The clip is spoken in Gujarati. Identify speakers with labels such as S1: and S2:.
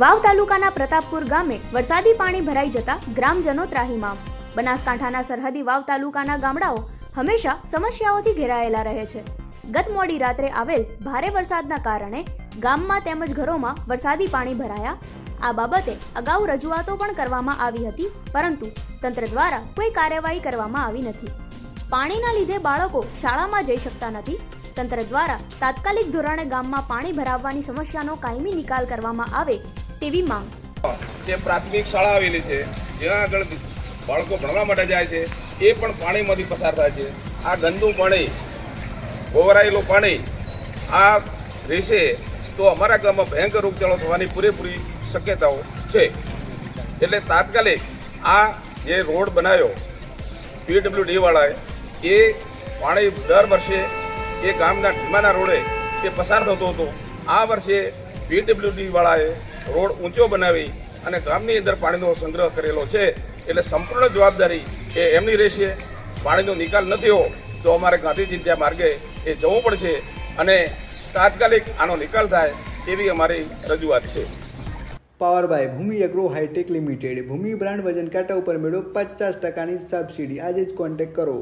S1: વાવ તાલુકાના પ્રતાપપુર ગામે વરસાદી પાણી ભરાઈ જતા ગ્રામજનો ત્રાહીમામ. બનાસકાંઠાના સરહદી વાવ તાલુકાના ગામડાઓ હંમેશા સમસ્યાઓથી ઘેરાયેલા રહે છે. ગત મોડી રાત્રે આવેલ ભારે વરસાદના કારણે ગામમાં તેમજ ઘરોમાં વરસાદી પાણી ભરાયા. આ બાબતે અગાઉ રજૂઆતો પણ કરવામાં આવી હતી, પરંતુ તંત્ર દ્વારા કોઈ કાર્યવાહી કરવામાં આવી નથી. પાણીના લીધે બાળકો શાળામાં જઈ શકતા નથી. તંત્ર દ્વારા તાત્કાલિક ધોરણે ગામમાં પાણી ભરાવવાની સમસ્યાનો કાયમી નિકાલ કરવામાં આવે તેવી માંગ.
S2: તે પ્રાથમિક શાળા આવેલી છે, જ્યાં આગળ બાળકો ભણવા માટે જાય છે, એ પણ પાણીમાંથી પસાર થાય છે. આ ગંદુ પાણી ઓવરાયેલું પાણી, આ રહેશે તો અમારા ગામમાં ભયંકર રોગચાળો થવાની પૂરેપૂરી શક્યતાઓ છે. એટલે તાત્કાલિક આ જે રોડ બનાવ્યો, પીડબ્લ્યુડીવાળાએ, એ પાણી દર વર્ષે એ ગામના ઢીમાના રોડે તે પસાર થતો હતો. આ વર્ષે પીડબ્લ્યુડી વાળાએ રોડ ઊંચો બનાવી અને ગામની અંદર પાણીનો સંગ્રહ કરેલો છે, એટલે સંપૂર્ણ જવાબદારી એ એમની રહેશે. પાણીનો નિકાલ ન થયો તો અમારે ગાંધીજી ત્યાં માર્ગે એ જવું પડશે અને તાત્કાલિક આનો નિકાલ થાય એવી અમારી રજૂઆત છે.
S3: Power by Bhumi agro hi tech limited, Bhumi brand વજન કાંટા ઉપર મેળવો પચાસ ટકાની સબસિડી. આજે જ કોન્ટેક્ટ કરો.